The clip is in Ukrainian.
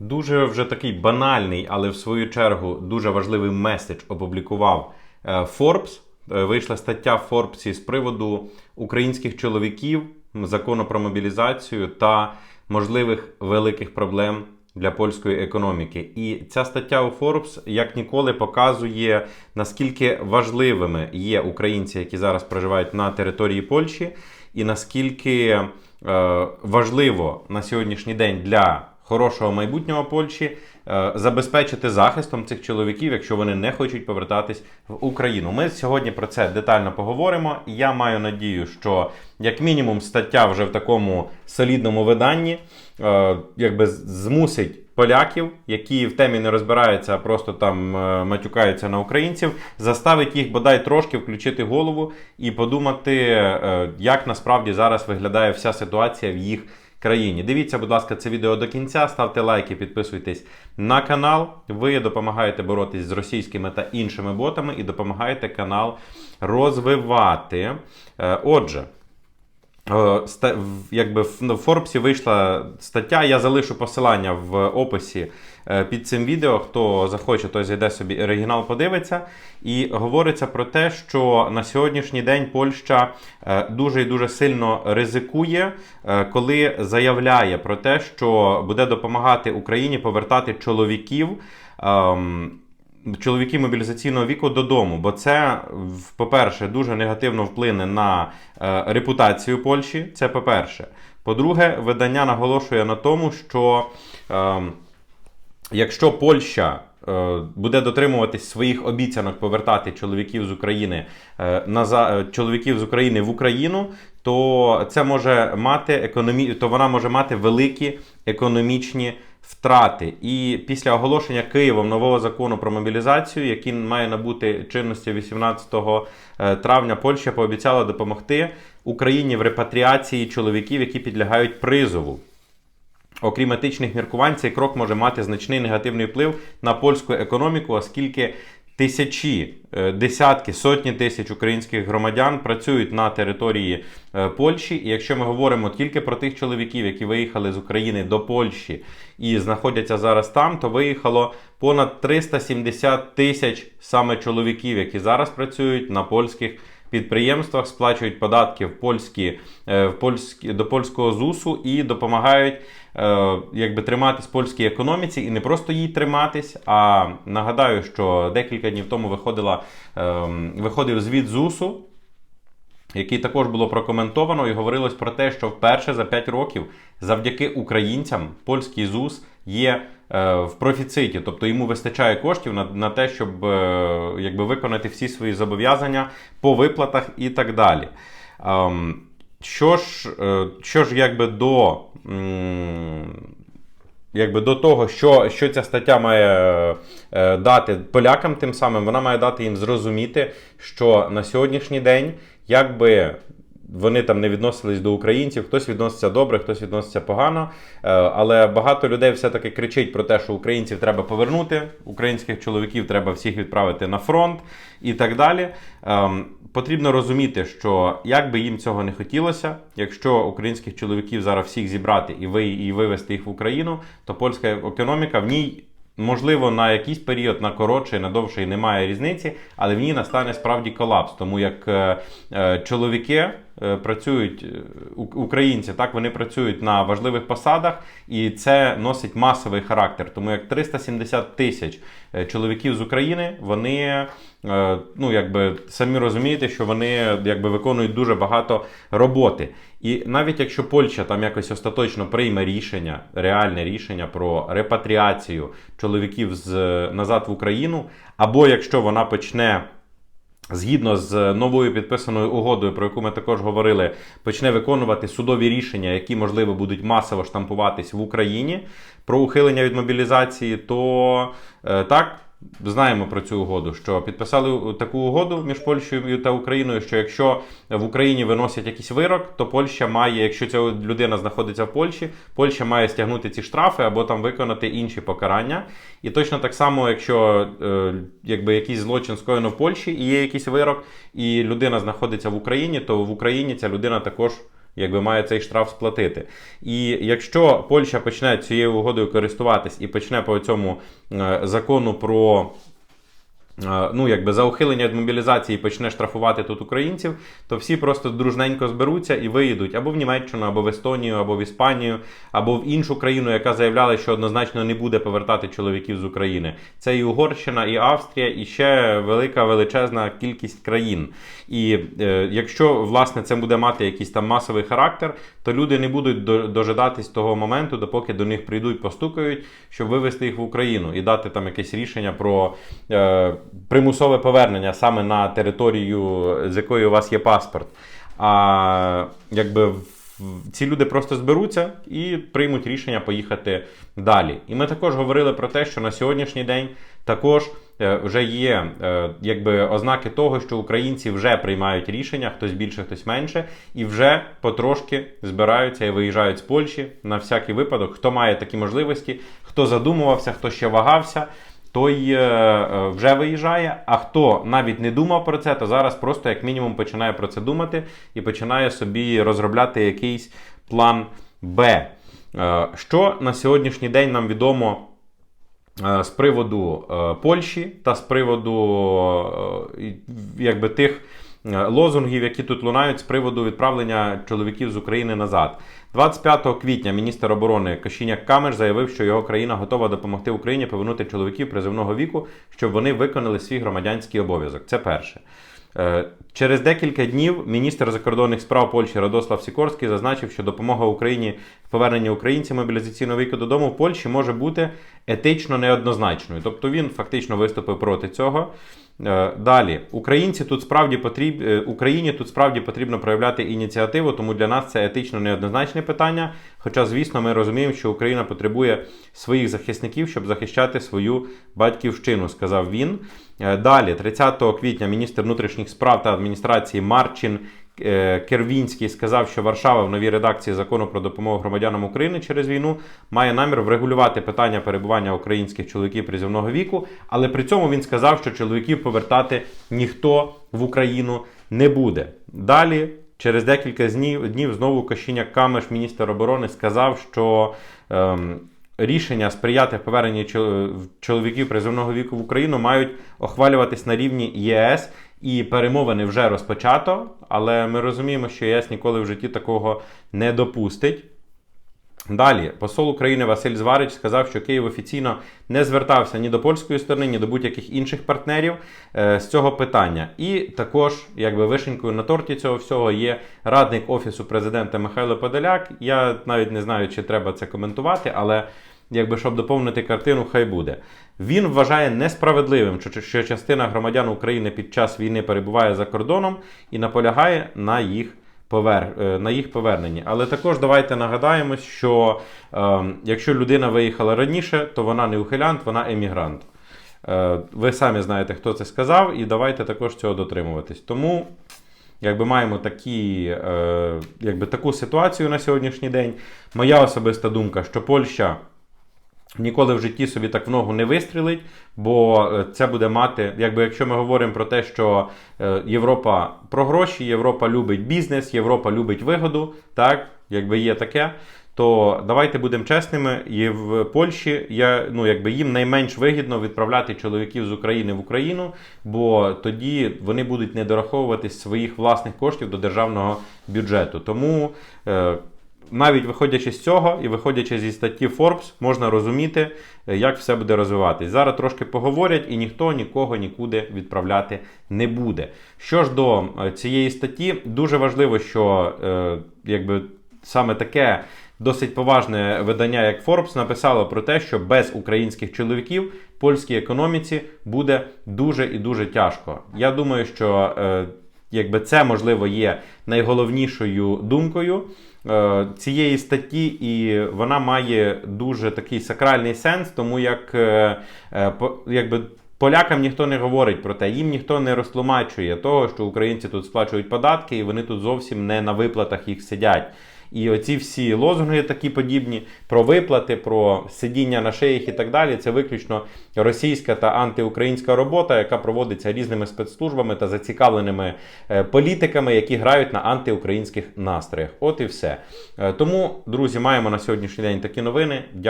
Дуже вже такий банальний, але в свою чергу дуже важливий меседж опублікував е, Forbes. Е, Вийшла стаття в Forbes з приводу українських чоловіків, закону про мобілізацію та можливих великих проблем для польської економіки. І ця стаття у Forbes як ніколи показує наскільки важливими є українці, які зараз проживають на території Польщі, і наскільки е, важливо на сьогоднішній день для хорошого майбутнього Польщі е, забезпечити захистом цих чоловіків, якщо вони не хочуть повертатись в Україну. Ми сьогодні про це детально поговоримо. І Я маю надію, що як мінімум стаття вже в такому солідному виданні е, якби змусить поляків, які в темі не розбираються, а просто там е, матюкаються на українців, заставить їх бодай трошки включити голову і подумати, як насправді зараз виглядає вся ситуація в їх країні. Дивіться, будь ласка, це відео до кінця, ставте лайки, підписуйтесь на канал. Ви допомагаєте боротись з російськими та іншими ботами і допомагаєте канал розвивати. Е, Отже. Е, в- Якби в ну, Форбсі вийшла стаття. Я залишу посилання в описі е, під цим відео. Хто захоче, той зайде собі оригінал, подивиться. І говориться про те, що на сьогоднішній день Польща е, дуже і дуже сильно ризикує, коли заявляє про те, що буде допомагати Україні повертати чоловіків. Чоловіків мобілізаційного віку додому, бо це, по-перше, дуже негативно вплине на е, репутацію Польщі. Це по-перше. По-друге, видання наголошує на тому, що е, якщо Польща е, буде дотримуватись своїх обіцянок повертати чоловіків з України е, наза- е, чоловіків з України в Україну, то це може мати економі... то вона може мати великі економічні втрати. І після оголошення Києвом нового закону про мобілізацію, який має набути чинності 18 е, травня, Польща пообіцяла допомогти Україні в репатріації чоловіків, які підлягають призову. Окрім етичних міркувань, цей крок може мати значний негативний вплив на польську економіку, оскільки тисячі, е, десятки, сотні тисяч українських громадян працюють на території е, Польщі. І якщо ми говоримо тільки про тих чоловіків, які виїхали з України до Польщі і знаходяться зараз там, то виїхало понад 370 тисяч саме чоловіків, які зараз працюють на польських підприємствах, сплачують податки в польські, е, в польські, до польського ЗУСу і допомагають е, якби, триматись польській економіці. І не просто їй триматись, а нагадаю, що декілька днів тому виходила, е, виходив звіт ЗУСу, який також було прокоментовано, і говорилось про те, що вперше за 5 років завдяки українцям польський ЗУС є е, в профіциті, тобто йому вистачає коштів на, на те, щоб е, якби виконати всі свої зобов'язання по виплатах і так далі. Ем, що ж, е, що ж якби до. м, Якби до того, що, що ця стаття має е, дати полякам, тим самим вона має дати їм зрозуміти, що на сьогоднішній день, якби вони там не відносились до українців, хтось відноситься добре, хтось відноситься погано. е, але багато людей все-таки кричить про те, що українців треба повернути, українських чоловіків треба всіх відправити на фронт і так далі. Ем, Потрібно розуміти, що як би їм цього не хотілося, якщо українських чоловіків зараз всіх зібрати і вивезти їх в Україну, то польська економіка в ній. Можливо, на якийсь період, на коротший, на довший немає різниці, але в ній настане справді колапс. Тому як е, е, чоловіки працюють, е, українці, так вони працюють на важливих посадах, і це носить масовий характер. Тому як 370 тисяч е, чоловіків з України, вони е, ну якби самі розумієте, що вони якби виконують дуже багато роботи. І навіть якщо Польща там якось остаточно прийме рішення, реальне рішення про репатріацію чоловіків з назад в Україну, або якщо вона почне. Згідно з новою підписаною угодою, про яку ми також говорили, почне виконувати судові рішення, які можливо будуть масово штампуватись в Україні про ухилення від мобілізації, то е, так. Знаємо про цю угоду, що підписали таку угоду між Польщею та Україною, що якщо в Україні виносять якийсь вирок, то Польща має, якщо ця людина знаходиться в Польщі, Польща має стягнути ці штрафи або там виконати інші покарання. І точно так само, якщо е, якби якийсь злочин скоєно в Польщі і є якийсь вирок, і людина знаходиться в Україні, то в Україні ця людина також якби має цей штраф сплатити. І якщо Польща почне цією угодою користуватись і почне по цьому е, закону про ну, якби за ухилення від мобілізації почне штрафувати тут українців, то всі просто дружненько зберуться і виїдуть або в Німеччину, або в Естонію, або в Іспанію, або в іншу країну, яка заявляла, що однозначно не буде повертати чоловіків з України. Це і Угорщина, і Австрія, і ще велика величезна кількість країн. І е, якщо власне це буде мати якийсь там масовий характер, то люди не будуть до- дожидатись того моменту, допоки до них прийдуть, постукають, щоб вивезти їх в Україну і дати там якесь рішення про е, примусове повернення саме на територію, з якої у вас є паспорт. А якби ці люди просто зберуться і приймуть рішення поїхати далі. І ми також говорили про те, що на сьогоднішній день також е, вже є е, якби ознаки того, що українці вже приймають рішення, хтось більше, хтось менше, і вже потрошки збираються і виїжджають з Польщі на всякий випадок. Хто має такі можливості, хто задумувався, хто ще вагався. Той е, е, вже виїжджає, а хто навіть не думав про це, то зараз просто як мінімум починає про це думати і починає собі розробляти якийсь план Б. Е, Що на сьогоднішній день нам відомо з приводу Польщі та з приводу якби тих лозунгів, які тут лунають з приводу відправлення чоловіків з України назад. 25 квітня міністр оборони Кашіняк Камеш заявив, що його країна готова допомогти Україні повернути чоловіків призивного віку, щоб вони виконали свій громадянський обов'язок. Це перше. Е, Через декілька днів міністр закордонних справ Польщі Радослав Сікорський зазначив, що допомога Україні в поверненні українців мобілізаційного віку додому в Польщі може бути етично неоднозначною. Тобто він фактично виступив проти цього. Е, Далі, українці тут справді потріб... е, Україні тут справді потрібно проявляти ініціативу, тому для нас це етично неоднозначне питання. Хоча, звісно, ми розуміємо, що Україна потребує своїх захисників, щоб захищати свою батьківщину, сказав він. Е, Далі, 30 квітня, міністр внутрішніх справ та адміністрації Марчин е, Кервінський сказав, що Варшава в новій редакції закону про допомогу громадянам України через війну має намір врегулювати питання перебування українських чоловіків призовного віку, але при цьому він сказав, що чоловіків повертати ніхто в Україну не буде. Далі. Через декілька днів, днів знову Кощіняк Камеш, міністр оборони, сказав, що ем, рішення сприяти поверненні чоловіків призовного віку в Україну мають охвалюватись на рівні ЄС, і перемовини вже розпочато. Але ми розуміємо, що ЄС ніколи в житті такого не допустить. Далі, посол України Василь Зварич сказав, що Київ офіційно не звертався ні до польської сторони, ні до будь-яких інших партнерів е, з цього питання. І також, якби вишенькою на торті цього всього, є радник офісу президента Михайло Подоляк. Я навіть не знаю, чи треба це коментувати, але якби щоб доповнити картину, хай буде. Він вважає несправедливим, що, що частина громадян України під час війни перебуває за кордоном і наполягає на їх повер... е, на їх поверненні. Але також давайте нагадаємо, що е, якщо людина виїхала раніше, то вона не ухилянт, вона емігрант. Е, ви самі знаєте, хто це сказав, і давайте також цього дотримуватись. Тому. Якби маємо такі, е, якби таку ситуацію на сьогоднішній день. Моя особиста думка, що Польща ніколи в житті собі так в ногу не вистрілить, бо е, це буде мати, якби якщо ми говоримо про те, що е, Європа про гроші, Європа любить бізнес, Європа любить вигоду, так, якби є таке. То давайте будемо чесними, і в Польщі я, ну, якби їм найменш вигідно відправляти чоловіків з України в Україну, бо тоді вони будуть не дораховуватись своїх власних коштів до державного бюджету. Тому е, навіть виходячи з цього і виходячи зі статті Forbes, можна розуміти, е, як все буде розвиватись. Зараз трошки поговорять, і ніхто нікого нікуди відправляти не буде. Що ж до е, цієї статті, дуже важливо, що е, якби саме таке. Досить поважне видання, як Forbes, написало про те, що без українських чоловіків польській економіці буде дуже і дуже тяжко. Я думаю, що е, якби це можливо є найголовнішою думкою е, цієї статті, і вона має дуже такий сакральний сенс, тому як е, е, по- якби. Полякам ніхто не говорить про те, їм ніхто не розтлумачує того, що українці тут сплачують податки, і вони тут зовсім не на виплатах їх сидять. І оці всі лозунги такі подібні про виплати, про сидіння на шиях і так далі. Це виключно російська та антиукраїнська робота, яка проводиться різними спецслужбами та зацікавленими е, політиками, які грають на антиукраїнських настроях. От і все. Е, Тому, друзі, маємо на сьогоднішній день такі новини. Дякую.